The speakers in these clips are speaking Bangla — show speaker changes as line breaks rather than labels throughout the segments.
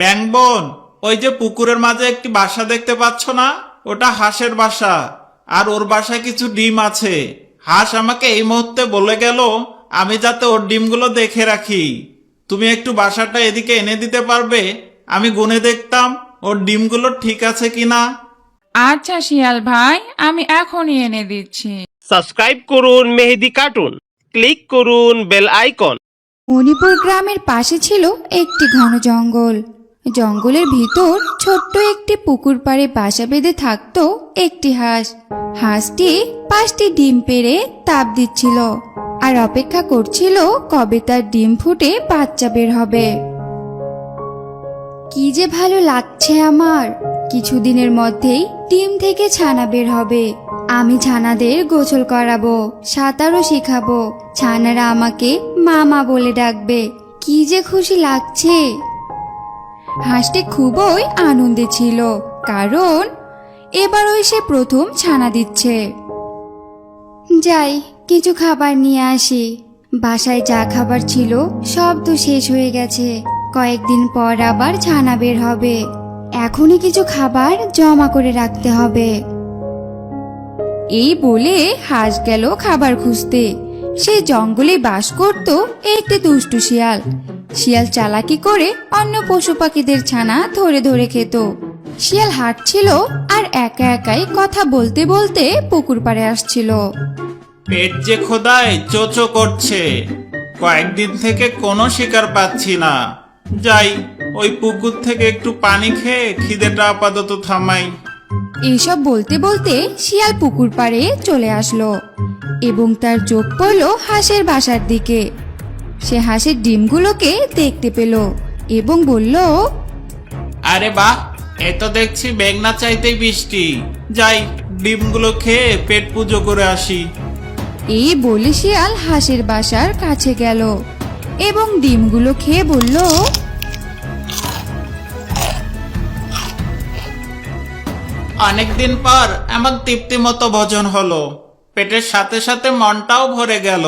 ব্যাং বোন ওই যে পুকুরের মাঝে একটি বাসা দেখতে পাচ্ছ না? ওটা হাঁসের বাসা। আর ওর বাসায় কিছু ডিম আছে। হাঁস আমাকে এই মুহূর্তে বলে গেল আমি যাতে ওর ডিমগুলো দেখে রাখি। তুমি একটু বাসাটা এদিকে এনে দিতে পারবে? আমি গুনে দেখতাম ওর ডিমগুলো ঠিক আছে কিনা?
আচ্ছা শিয়াল ভাই আমি এখনই এনে দিচ্ছি।
সাবস্ক্রাইব করুন মেহেদি কার্টুন। ক্লিক করুন বেল আইকন।
মণিপুর গ্রামের পাশে ছিল একটি ঘন জঙ্গল। জঙ্গলের ভিতর ছোট্ট একটি পুকুর পাড়ে বাসা বেঁধে থাকতো একটি হাঁস। হাঁসটি পাঁচটি ডিম পেড়ে তাপ দিচ্ছিল আর অপেক্ষা করছিল কবে তার ডিম ফুটে বাচ্চা বের হবে। কি যে ভালো লাগছে আমার। কিছুদিনের মধ্যেই ডিম থেকে ছানা বের হবে। আমি ছানাদের গোসল করাবো, সাঁতারও শিখাবো। ছানারা আমাকে মামা বলে ডাকবে। কি যে খুশি লাগছে। হাঁসটি খুবই আনন্দে ছিল, কারণ এবার ওই সে প্রথম ছানা দিচ্ছে। যাই, কিছু খাবার নিয়ে আসি। বাসায় যা খাবার ছিল, সব তো শেষ হয়ে গেছে। কয়েকদিন পর আবার ছানা বের হবে। এখনই কিছু খাবার জমা করে রাখতে হবে। এই বলে হাঁস গেল খাবার খুঁজতে। সে জঙ্গলে বাস করত একটি দুষ্টু শিয়াল। শিয়াল চালাকি করে অন্য পশু পাখিদের ছানা ধরে ধরে খেত। শিয়াল হাঁটছিল আর একা একাই কথা বলতে বলতে পুকুর পাড়ে আসছিল।
পেট যে খোদায় চোচো করছে কয়েকদিন থেকে কোনো শিকার পাচ্ছি না। যাই ওই পুকুর থেকে একটু পানি খেয়ে খিদেটা আপাতত থামাই।
এইসব বলতে বলতে শিয়াল পুকুর পাড়ে চলে আসলো এবং তার চোখ পড়ল হাঁসের বাসার দিকে। সে হাঁসের ডিমগুলোকে দেখতে পেল এবং বলল
আরে বাহ এ তো দেখছি বেগনা চাইতেই বৃষ্টি যাই ডিমগুলো খেয়ে পেট পুজো করে আসি।
এই বলে শিয়াল হাঁসের বাসার কাছে গেল এবং ডিমগুলো খেয়ে বলল
অনেকদিন পর এমন তৃপ্তি মতো ভোজন হলো। পেটের সাথে সাথে মনটাও ভরে গেল।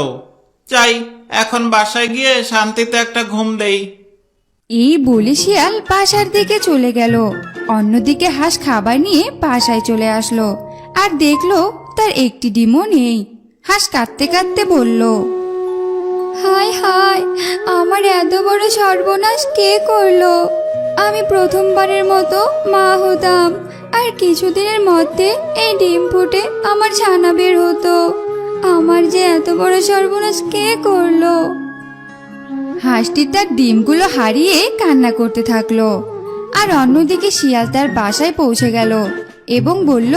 চাই এখন বাসায় গিয়ে শান্তিতে একটা ঘুম দেই।
এই বলে শিয়াল বাসার দিকে চলে গেল। অন্যদিকে হাঁস খাবার নিয়ে বাসায় চলে আসলো আর দেখল তার একটি ডিমও নেই। হাঁস কাঁদতে কাঁদতে বলল হায় হায় আমার এত বড় সর্বনাশ কে করল? আমি প্রথমবারের মতো মা হতাম আর কিছুদিনের মধ্যে এই ডিম ফুটে আমার ছানা বের হতো। আমার যে এত বড় সর্বনাশ কে করল? হাঁসটি তার ডিমগুলো হারিয়ে কান্না করতে থাকল। আর অন্যদিকে শিয়াল তার বাসায় পৌঁছে গেল এবং বলল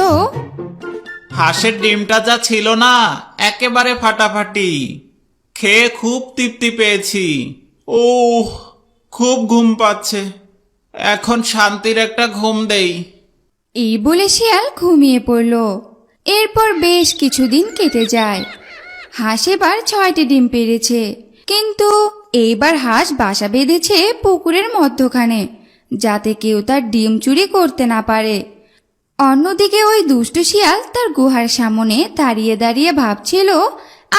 হাঁসের ডিমটা যা ছিল না একেবারে ফাটাফাটি। খেয়ে খুব তৃপ্তি পেয়েছি। ও খুব ঘুম পাচ্ছে। এখন শান্তির একটা ঘুম দেই।
এই বলে শিয়াল ঘুমিয়ে পড়ল। এরপর বেশ কিছুদিন কেটে যায়। হাঁস এবার ছয়টি ডিম পেরেছে কিন্তু এইবার হাঁস বাসা বেঁধেছে পুকুরের মধ্যখানে, যাতে কেউ তার ডিম চুরি করতে না পারে। অন্যদিকে ওই দুষ্টু শিয়াল তার গুহার সামনে দাঁড়িয়ে দাঁড়িয়ে ভাবছিল,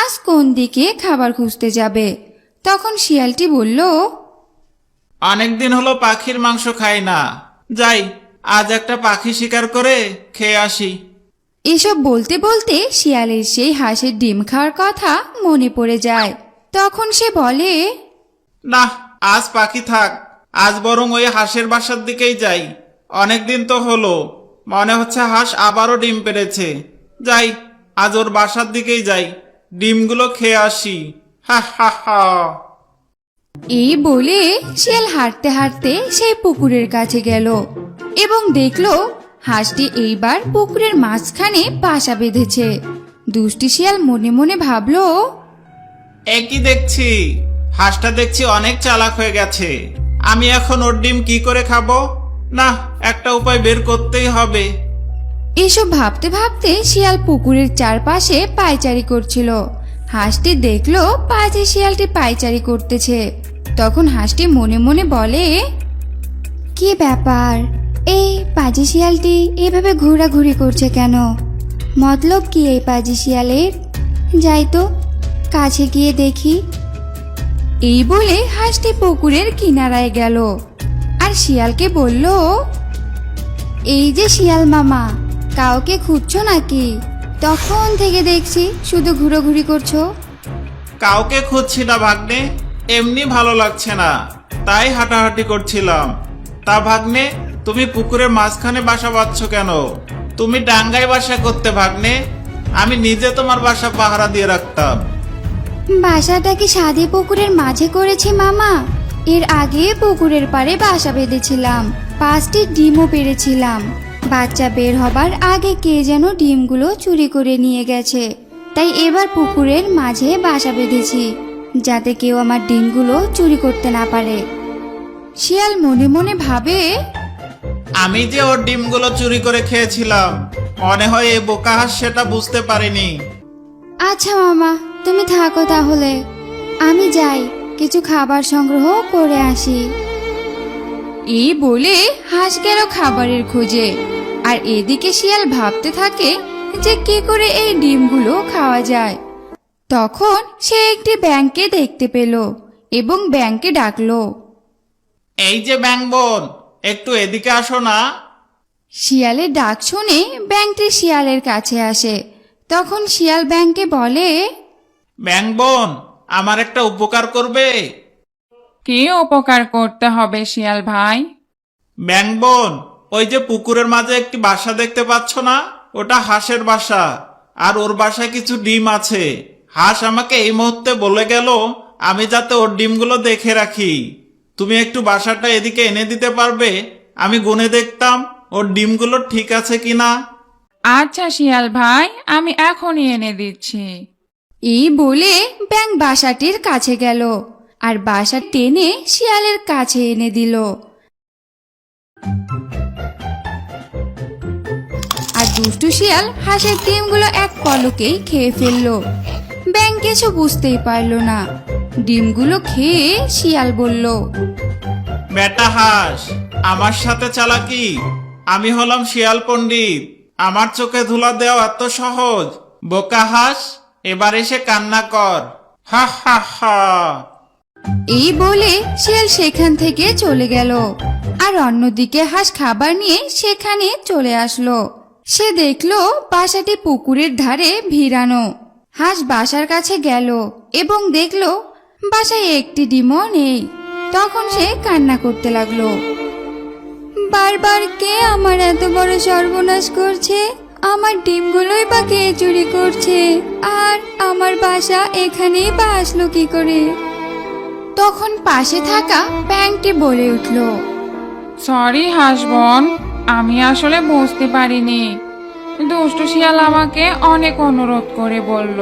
আজ কোন দিকে খাবার খুঁজতে যাবে? তখন শিয়ালটি বলল
অনেকদিন হলো পাখির মাংস খাই না। যাই, আজ একটা পাখি শিকার করে খেয়ে আসি।
এসব বলতে বলতে শিয়ালের সেই হাঁসের ডিম খাওয়ার কথা মনে পড়ে যায়। তখন সে বলে
না আজ পাখি থাক আজ বরং ওই হাঁসের বাসার দিকেই যাই। অনেকদিন তো হলো মনে হচ্ছে হাঁস আবারও ডিম পেড়েছে। যাই আজ ওর বাসার দিকেই যাই ডিমগুলো খেয়ে আসি। হা হা হা।
এই বলে শিয়াল হাঁটতে হাঁটতে সেই পুকুরের কাছে গেল এবং দেখল হাঁসটি এইবার পুকুরের মাঝখানে বাসা বেঁধেছে। দুষ্টি শিয়াল মনে মনে ভাবলো
একই দেখছি? হাঁসটা দেখছি অনেক চালাক হয়ে গেছে। আমি এখন ওর ডিম কি করে খাব? না একটা উপায় বের করতেই হবে।
এসব ভাবতে ভাবতে শিয়াল পুকুরের চারপাশে পায়চারি করছিল। হাঁসটি দেখল পাঁচে শিয়ালটি পায়চারি করতেছে। তখন হাঁসটি মনে মনে বলে কি ব্যাপার? এই পাজি শিয়ালটি এভাবে ঘোরাঘুরি করছে কেন? মতলব কি এই পাজি শিয়ালের? যাই তো, কাছে গিয়ে দেখি। এই বলে হাঁসটি পুকুরের কিনারায় গেল। আর শিয়ালকে বলল, এই যে শিয়াল মামা, কাউকে খুঁজছো নাকি? তখন থেকে দেখছি শুধু ঘুরোঘুরি করছ।
কাউকে খুঁজছি না ভাগ্নে, এমনি ভালো লাগছে না। তাই হাঁটাহাঁটি করছিলাম। তা ভাগ্নে তুমি পুকুরের মাঝখানে বাসা বাঁধছ কেন? তুমি ডাঙ্গায় বাসা করতে ভাগ্নে, আমি নিজে তোমার বাসা পাহারা দিয়ে রাখতাম।
বাসাটা কি সাদে পুকুরের মাঝে করেছি, মামা? এর আগে পুকুরের পাড়ে বাসা বেঁধেছিলাম, পাঁচটি ডিমও পেরেছিলাম বাচ্চা বের হবার আগে কে যেন ডিমগুলো চুরি করে নিয়ে গেছে। তাই এবার পুকুরের মাঝে বাসা বেঁধেছি, যাতে কেউ আমার ডিমগুলো চুরি করতে না পারে। শিয়াল মনে মনে ভাবে
আমি যে ওর ডিমগুলো চুরি করে খেয়েছিলাম মনে হয় এই বোকা হাঁস সেটা বুঝতে পারেনি।
আচ্ছা মামা তুমি থাকো তাহলে। আমি যাই কিছু খাবার সংগ্রহ করে আসি। এই বলে হাঁস গেল খাবারের খোঁজে আর এদিকে শিয়াল ভাবতে থাকে যে কি করে এই ডিমগুলো খাওয়া যায়। তখন সে একটি ব্যাংকে দেখতে পেল এবং ব্যাংকে ডাকলো।
এই যে ব্যাং বোন একটু এদিকে আসো না।
শিয়ালের ডাক শুনে ব্যাংকটি শিয়ালের কাছে আসে। তখন শিয়াল ব্যাংকে বলে
ব্যাং বোন আমার একটা উপকার করবে।
কি উপকার করতে হবে শিয়াল ভাই?
ব্যাং বোন ওই যে পুকুরের মাঝে একটি বাসা দেখতে পাচ্ছ না? ওটা হাঁসের বাসা আর ওর বাসায় কিছু ডিম আছে। হাঁস আমাকে এই মুহূর্তে বলে গেল আমি যাতে ওর ডিমগুলো দেখে রাখি। তুমি একটু বাসাটা এদিকে এনে দিতে পারবে? আমি গুনে দেখতাম ওর ডিমগুলো ঠিক আছে কিনা?
আচ্ছা শিয়াল ভাই আমি এখনই এনে দিচ্ছি।
এই বলে ব্যাং বাসাটির কাছে গেল আর বাসা টেনে শিয়ালের কাছে এনে দিল। আর দুষ্টু শিয়াল হাঁসের ডিমগুলো এক পলকেই খেয়ে ফেলল। ব্যাং কিছু বুঝতেই পারল না। ডিমগুলো খেয়ে শিয়াল বলল
বেটা হাঁস আমার সাথে চালাকি। আমি হলাম শিয়াল পণ্ডিত। আমার চোখে ধুলা দেওয়া এত সহজ। বোকা হাঁস এবার এসে কান্না কর। হা হা হা।
এই বলে শিয়াল সেখান থেকে চলে গেল। আর অন্যদিকে হাঁস খাবার নিয়ে সেখানে চলে আসলো। সে দেখল বাসাটি পুকুরের ধারে ভিড়ানো। হাঁস বাসার কাছে গেল এবং দেখল বাসায় একটি ডিমও নেই। তখন সে কান্না করতে লাগল। বারবার কে আমার এত বড় সর্বনাশ করছে? আমার ডিমগুলোই বা কে চুরি করছে? আর আমার বাসা এখানেই বা আসলো কি করে? তখন পাশে থাকা ব্যাংকটি বলে উঠল,
সরি হাসবন, আমি আসলে বুঝতে পারিনি। দুষ্টু শিয়াল আমাকে অনেক অনুরোধ করে বলল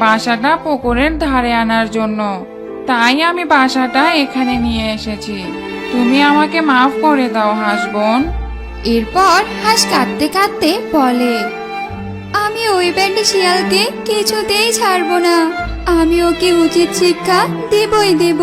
বাসাটা পুকুরের ধারে আনার জন্য। তাই আমি বাসাটা এখানে নিয়ে এসেছি। তুমি আমাকে মাফ করে দাও, হাসবন।
এরপর হাঁস কাঁদতে কাঁদতে বলে, আমি ওই ব্যান্ডি শিয়ালকে কিছুতেই ছাড়বো না। আমি ওকে উচিত শিক্ষা দেবই দেব।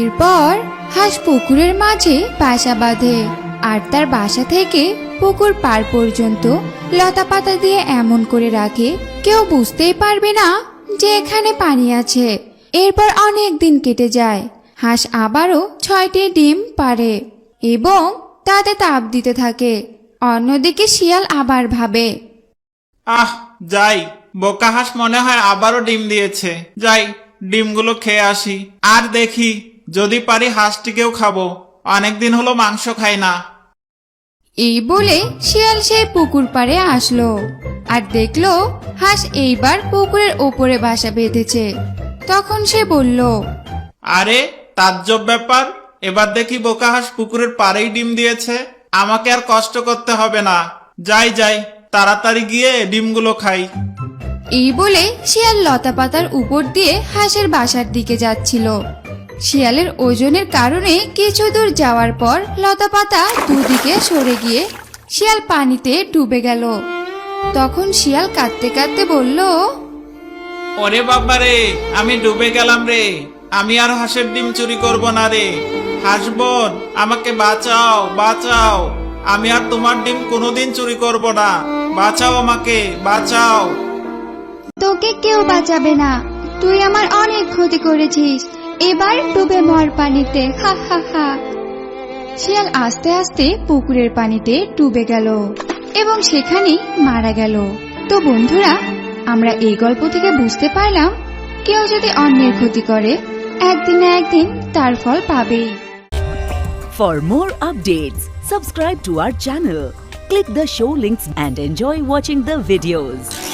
এরপর হাঁস পুকুরের মাঝে বাসা বাঁধে। আর তার বাসা থেকে পুকুর পার পর্যন্ত লতা পাতা দিয়ে এমন করে রাখে, কেউ বুঝতেই পারবে না যে এখানে পানি আছে। এরপর অনেক দিন কেটে যায়। হাঁস আবারও ছয়টি ডিম পারে এবং তাতে তাপ দিতে থাকে। অন্যদিকে শিয়াল আবার ভাবে,
আহ, যাই, বোকা হাঁস মনে হয় আবারও ডিম দিয়েছে। যাই, ডিমগুলো খেয়ে আসি। আর দেখি, যদি পারি হাঁসটিকেও খাব। অনেকদিন হলো মাংস খাই না।
এই বলে শিয়াল সেই পুকুর পাড়ে আসলো। আর দেখল হাঁস এইবার পুকুরের ওপরে বাসা বেঁধেছে। তখন সে বলল
আরে তাজ্জব ব্যাপার এবার দেখি বোকা হাঁস পুকুরের পাড়েই ডিম দিয়েছে। আমাকে আর কষ্ট করতে হবে না। যাই যাই তাড়াতাড়ি গিয়ে ডিমগুলো খাই।
এই বলে শিয়াল লতা পাতার উপর দিয়ে হাঁসের বাসার দিকে যাচ্ছিল। শিয়ালের ওজনের কারণে কিছু দূর যাওয়ার পর লতা পাতা দুদিকে সরে গিয়ে শিয়াল পানিতে ডুবে গেল। তখন শিয়াল কাঁদতে কাঁদতে বলল
ওরে বাবা রে আমি ডুবে গেলাম রে। আমি আর হাঁসের ডিম চুরি করব না রে। হাঁস বোন আমাকে বাঁচাও বাঁচাও। আমি আর তোমার ডিম কোনোদিন চুরি করব না। বাঁচাও আমাকে বাঁচাও।
তোকে কেউ বাঁচাবে না। তুই আমার অনেক ক্ষতি করেছিস। এবার ডুবে মর পানিতে হা হা হা। শিয়াল আস্তে আস্তে পুকুরের পানিতে ডুবে গেল এবং সেখানেই মারা গেল। তো বন্ধুরা আমরা এই গল্প থেকে বুঝতে পারলাম কেউ যদি অন্যের ক্ষতি করে একদিন না একদিন তার ফল পাবেই।
For more updates, subscribe to our channel, click the show links and enjoy watching the videos.